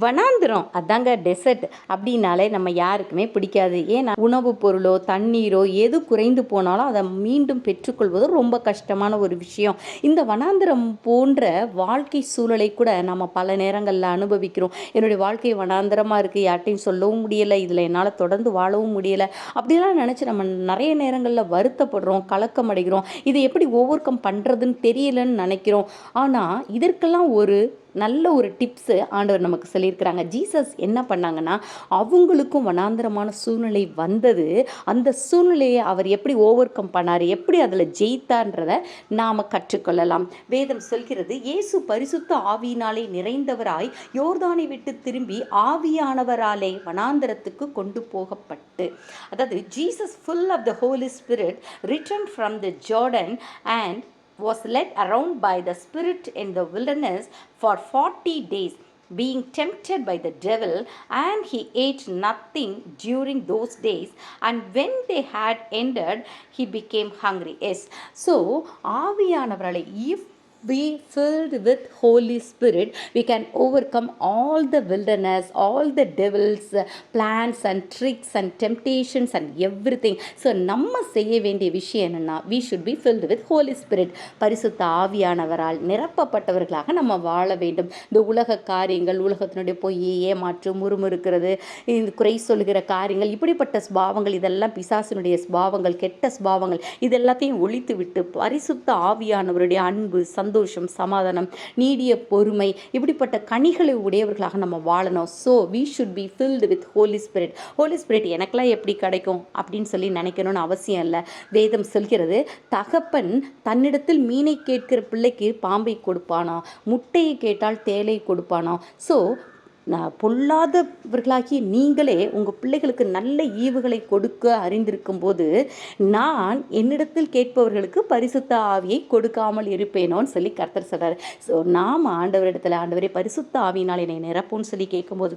வனாந்திரம் அதாங்க டெசர்ட் அப்படின்னாலே நம்ம யாருக்குமே பிடிக்காது. ஏன்னா உணவுப் பொருளோ தண்ணீரோ எது குறைந்து போனாலும் அதை மீண்டும் பெற்றுக்கொள்வது ரொம்ப கஷ்டமான ஒரு விஷயம். இந்த வனாந்திரம் போன்ற வாழ்க்கை சூழலை கூட நம்ம பல நேரங்களில் அனுபவிக்கிறோம். என்னுடைய வாழ்க்கை வனாந்திரமாக இருக்குது யார்ட்டையும் சொல்லவும் முடியலை இதில் என்னால் தொடர்ந்து வாழவும் முடியலை. அப்படிலாம் நினச்சி நம்ம நிறைய நேரங்களில் வருத்தப்படுறோம் கலக்கம் அடைகிறோம். இதை எப்படி ஓவர் கம் பண்ணுறதுன்னு தெரியலன்னு நினைக்கிறோம். ஆனால் இதற்கெல்லாம் ஒரு நல்ல ஒரு டிப்ஸு ஆண்டவர் நமக்கு சொல்லியிருக்கிறாங்க. ஜீசஸ் என்ன பண்ணாங்கன்னா அவங்களுக்கும் வனாந்தரமான சூழ்நிலை வந்தது. அந்த சூழ்நிலையை அவர் எப்படி ஓவர் கம் பண்ணார் எப்படி அதில் ஜெயித்தான்றதை நாம் கற்றுக்கொள்ளலாம். வேதம் சொல்கிறது இயேசு பரிசுத்த ஆவியினாலே நிறைந்தவராய் யோர்தானை விட்டு திரும்பி ஆவியானவராலே வனாந்தரத்துக்கு கொண்டு போகப்பட்டு. அதாவது Jesus full of the holy spirit return from the Jordan and was led around by the Spirit in the wilderness for 40 days, being tempted by the devil, and he ate nothing during those days. And when they had ended, he became hungry. Yes. So, Aviyanavarai, if we filled with holy spirit we can overcome all the wilderness all the devil's uh, plans and tricks and temptations and everything. So நம்ம செய்ய வேண்டிய விஷயம் என்னென்னா we should be filled with holy spirit பரிசுத்த ஆவியானவரால் நிரப்பப்பட்டவர்களாக நம்ம வாழ வேண்டும். இந்த உலக காரியங்கள் உலகத்தினுடைய பொய் ஏமாற்று முறுமுறுக்கிறது இந்த குறை சொல்கிற காரியங்கள் இப்படிப்பட்ட ஸ்பாவங்கள் இதெல்லாம் பிசாசினுடைய ஸ்பாவங்கள் கெட்ட ஸ்பாவங்கள் இது எல்லாத்தையும் ஒழித்து விட்டு பரிசுத்த ஆவியானவருடைய அன்பு சந்தோஷம் சந்தோஷம் சமாதானம் நீடிய பொறுமை இப்படிப்பட்ட கனிகளை உடையவர்களாக நம்ம வாழணும். So we should be filled with holy spirit holy spirit எனக்கெல்லாம் எப்படி கிடைக்கும் அப்படின்னு சொல்லி நினைக்கணும்னு அவசியம் இல்லை. வேதம் சொல்கிறது தகப்பன் தன்னிடத்தில் மீனை கேட்கிற பிள்ளைக்கு பாம்பை கொடுப்பானா? முட்டையை கேட்டால் தேலை கொடுப்பானா? ஸோ பொல்லாதவர்களாகிய நீங்களே உங்கள் பிள்ளைகளுக்கு நல்ல ஈவுகளை கொடுக்க அறிந்திருக்கும் போது நான் என்னிடத்தில் கேட்பவர்களுக்கு பரிசுத்த ஆவியை கொடுக்காமல் இருப்பேனோன்னு சொல்லி கர்த்தர் சொல்கிறார் ஸோ நாம் ஆண்டவரிடத்தில் ஆண்டவரே பரிசுத்த ஆவியினால் என்னை நிரப்புன்னு சொல்லி கேட்கும்போது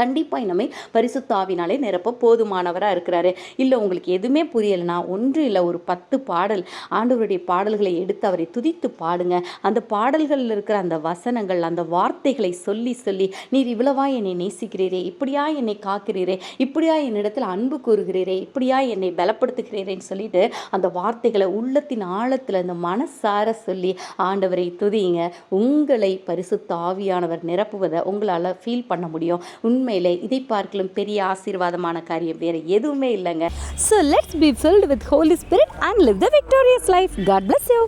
கண்டிப்பாக இனிமே பரிசுத்தாவினாலே நிரப்ப போதுமானவராக இருக்கிறாரு. இல்லை உங்களுக்கு எதுவுமே புரியலைன்னா ஒன்று இல்லை ஒரு பத்து பாடல் ஆண்டவருடைய பாடல்களை எடுத்து அவரை துதித்து பாடுங்க. அந்த பாடல்களில் இருக்கிற அந்த வசனங்கள் அந்த வார்த்தைகளை சொல்லி சொல்லி நீர் இவ்வளவா என்னை நேசிக்கிறீரே இப்படியா என்னை காக்கிறீரே இப்படியா என்னிடத்தில் அன்பு கூறுகிறீரே இப்படியா என்னை பலப்படுத்துகிறீரேன்னு சொல்லிட்டு அந்த வார்த்தைகளை உள்ளத்தின் ஆழத்தில் அந்த மனசார சொல்லி ஆண்டவரை துதிங்க உங்களை பரிசுத்த ஆவியானவர் நிரப்புவதை உங்களால் ஃபீல் பண்ண முடியும். உண்மையிலே இதை பார்க்கலும் பெரிய ஆசீர்வாதமான காரியம் வேற எதுவுமே இல்லைங்க so let's be filled with holy spirit and live the victorious life God bless you